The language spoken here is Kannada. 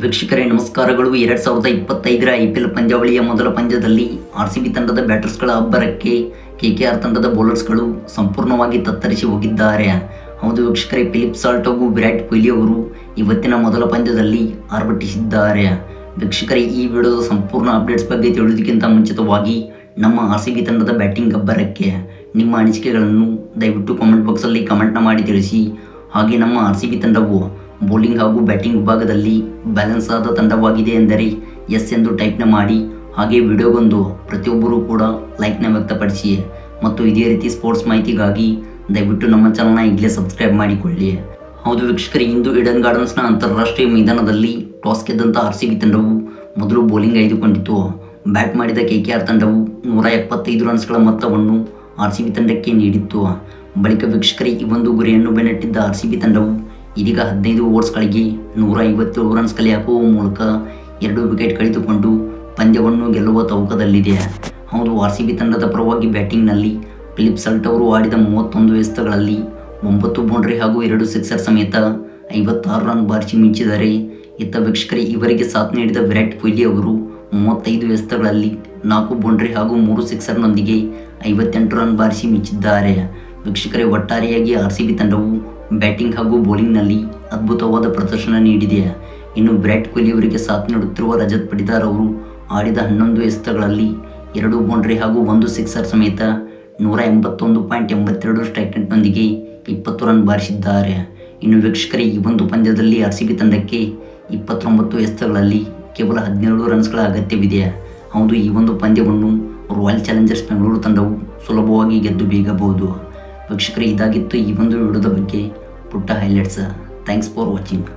ವೀಕ್ಷಕರೇ, ನಮಸ್ಕಾರಗಳು. ಎರಡ್ ಸಾವಿರದ ಇಪ್ಪತ್ತೈದರ ಐ ಪಿ ಎಲ್ ಪಂದ್ಯಾವಳಿಯ ಮೊದಲ ಪಂದ್ಯದಲ್ಲಿ ಆರ್ ಸಿ ಬಿ ತಂಡದ ಬ್ಯಾಟರ್ಸ್ಗಳ ಅಬ್ಬರಕ್ಕೆ ಕೆ ಕೆ ಆರ್ ತಂಡದ ಬೌಲರ್ಸ್ಗಳು ಸಂಪೂರ್ಣವಾಗಿ ತತ್ತರಿಸಿ ಹೋಗಿದ್ದಾರೆ. ಹೌದು ವೀಕ್ಷಕರೇ, ಫಿಲಿಪ್ ಸಾಲ್ಟ್ ಹಾಗೂ ವಿರಾಟ್ ಕೊಹ್ಲಿ ಅವರು ಇವತ್ತಿನ ಮೊದಲ ಪಂದ್ಯದಲ್ಲಿ ಆರ್ಭಟಿಸಿದ್ದಾರೆ. ವೀಕ್ಷಕರೇ, ಈ ವಿಡಿಯೋದ ಸಂಪೂರ್ಣ ಅಪ್ಡೇಟ್ಸ್ ಬಗ್ಗೆ ತಿಳಿಯೋದಕ್ಕಿಂತ ಮುಂಚಿತವಾಗಿ ನಮ್ಮ ಆರ್ ಸಿ ಬಿ ತಂಡದ ಬ್ಯಾಟಿಂಗ್ ಅಬ್ಬರಕ್ಕೆ ನಿಮ್ಮ ಅನಿಸಿಕೆಗಳನ್ನು ದಯವಿಟ್ಟು ಕಾಮೆಂಟ್ ಬಾಕ್ಸಲ್ಲಿ ಕಮೆಂಟ್ನ ಮಾಡಿ ತಿಳಿಸಿ. ಹಾಗೆ ನಮ್ಮ ಆರ್ ಸಿ ಬಿ ತಂಡವು ಬೌಲಿಂಗ್ ಹಾಗೂ ಬ್ಯಾಟಿಂಗ್ ವಿಭಾಗದಲ್ಲಿ ಬ್ಯಾಲೆನ್ಸ್ ಆದ ತಂಡವಾಗಿದೆ ಎಂದರೆ ಎಸ್ ಎಂದು ಟೈಪ್ನ ಮಾಡಿ, ಹಾಗೆ ವಿಡಿಯೋಗೊಂದು ಪ್ರತಿಯೊಬ್ಬರೂ ಕೂಡ ಲೈಕ್ನ ವ್ಯಕ್ತಪಡಿಸಿ ಮತ್ತು ಇದೇ ರೀತಿ ಸ್ಪೋರ್ಟ್ಸ್ ಮಾಹಿತಿಗಾಗಿ ದಯವಿಟ್ಟು ನಮ್ಮ ಚಾನಲ್ನ ಈಗಲೇ ಸಬ್ಸ್ಕ್ರೈಬ್ ಮಾಡಿಕೊಳ್ಳಿ. ಹೌದು ವೀಕ್ಷಕರಿಗೆ ಇಂದು ಇಡನ್ ಗಾರ್ಡನ್ಸ್ನ ಅಂತಾರಾಷ್ಟ್ರೀಯ ಮೈದಾನದಲ್ಲಿ ಟಾಸ್ ಗೆದ್ದಂಥ ಆರ್ ಸಿ ಬಿ ತಂಡವು ಮೊದಲು ಬೌಲಿಂಗ್ ಆಯ್ದುಕೊಂಡಿತು ಬ್ಯಾಟ್ ಮಾಡಿದ ಕೆ ಕೆ ಆರ್ ತಂಡವು ನೂರ ಎಪ್ಪತ್ತೈದು ರನ್ಸ್ಗಳ ಮೊತ್ತವನ್ನು ಆರ್ ಸಿ ಬಿ ತಂಡಕ್ಕೆ ನೀಡಿತ್ತು. ಬಳಿಕ ವೀಕ್ಷಕರಿಗೆ ಈ ಒಂದು ಗುರಿಯನ್ನು ಬೆನ್ನಟ್ಟಿದ್ದ ಆರ್ ಸಿ ಬಿ ತಂಡವು ಇದೀಗ ಹದಿನೈದು ಓವರ್ಸ್ಗಳಿಗೆ ನೂರ ಐವತ್ತೇಳು ರನ್ಸ್ ಕಲೆ ಹಾಕುವ ಮೂಲಕ ಎರಡು ವಿಕೆಟ್ ಕಳೆದುಕೊಂಡು ಪಂದ್ಯವನ್ನು ಗೆಲ್ಲುವ ತವಕದಲ್ಲಿದೆ ಹೌದು, ಆರ್ ಸಿ ಬಿ ತಂಡದ ಪರವಾಗಿ ಬ್ಯಾಟಿಂಗ್ನಲ್ಲಿ ಫಿಲಿಪ್ ಸಲ್ಟ್ ಅವರು ಆಡಿದ ಮೂವತ್ತೊಂದು ವ್ಯಸ್ತಗಳಲ್ಲಿ ಒಂಬತ್ತು ಬೌಂಡ್ರಿ ಹಾಗೂ ಎರಡು ಸಿಕ್ಸರ್ ಸಮೇತ ಐವತ್ತಾರು ರನ್ ಬಾರಿಸಿ ಮಿಂಚಿದ್ದಾರೆ. ಇತ್ತ ವೀಕ್ಷಕರೇ, ಇವರಿಗೆ ಸಾಥ್ ನೀಡಿದ ವಿರಾಟ್ ಕೊಹ್ಲಿ ಅವರು ಮೂವತ್ತೈದು ವ್ಯಸ್ತಗಳಲ್ಲಿ ನಾಲ್ಕು ಬೌಂಡ್ರಿ ಹಾಗೂ ಮೂರು ಸಿಕ್ಸರ್ನೊಂದಿಗೆ ಐವತ್ತೆಂಟು ರನ್ ಬಾರಿಸಿ ಮಿಂಚಿದ್ದಾರೆ. ವೀಕ್ಷಕರೇ, ಒಟ್ಟಾರೆಯಾಗಿ ಆರ್ ಸಿ ಬಿ ತಂಡವು ಬ್ಯಾಟಿಂಗ್ ಹಾಗೂ ಬೌಲಿಂಗ್ನಲ್ಲಿ ಅದ್ಭುತವಾದ ಪ್ರದರ್ಶನ ನೀಡಿದೆ. ಇನ್ನು ವಿರಾಟ್ ಕೊಹ್ಲಿ ಅವರಿಗೆ ಸಾಥ್ ನೀಡುತ್ತಿರುವ ರಜತ್ ಪಡಿದಾರ್ ಅವರು ಆಡಿದ ಹನ್ನೊಂದು ಎಸೆತಗಳಲ್ಲಿ ಎರಡು ಬೌಂಡ್ರಿ ಹಾಗೂ ಒಂದು ಸಿಕ್ಸರ್ ಸಮೇತ ನೂರ ಎಂಬತ್ತೊಂದು ಪಾಯಿಂಟ್ ಎಂಬತ್ತೆರಡು ಸ್ಟ್ರೈಕ್ ರೇಟ್ನೊಂದಿಗೆ ಇಪ್ಪತ್ತು ರನ್ ಬಾರಿಸಿದ್ದಾರೆ. ಇನ್ನು ವೀಕ್ಷಕರೇ, ಈ ಒಂದು ಪಂದ್ಯದಲ್ಲಿ ಆರ್ ಸಿ ಬಿ ತಂಡಕ್ಕೆ ಇಪ್ಪತ್ತೊಂಬತ್ತು ಎಸೆತಗಳಲ್ಲಿ ಕೇವಲ ಹದಿನೇಳು ರನ್ಸ್ಗಳ ಅಗತ್ಯವಿದೆ. ಹೌದು, ಈ ಒಂದು ಪಂದ್ಯವನ್ನು ರಾಯಲ್ ಚಾಲೆಂಜರ್ಸ್ ಬೆಂಗಳೂರು ತಂಡವು ಸುಲಭವಾಗಿ ಗೆದ್ದು ಬೀಗಬಹುದು. ವೀಕ್ಷಕರೇ ಇದಾಗಿತ್ತು ಈ ಒಂದು ವಿಡಿಯೋದ ಬಗ್ಗೆ ಪುಟ್ಟ ಹೈಲೈಟ್ಸ್ ಥ್ಯಾಂಕ್ಸ್ ಫಾರ್ ವಾಚಿಂಗ್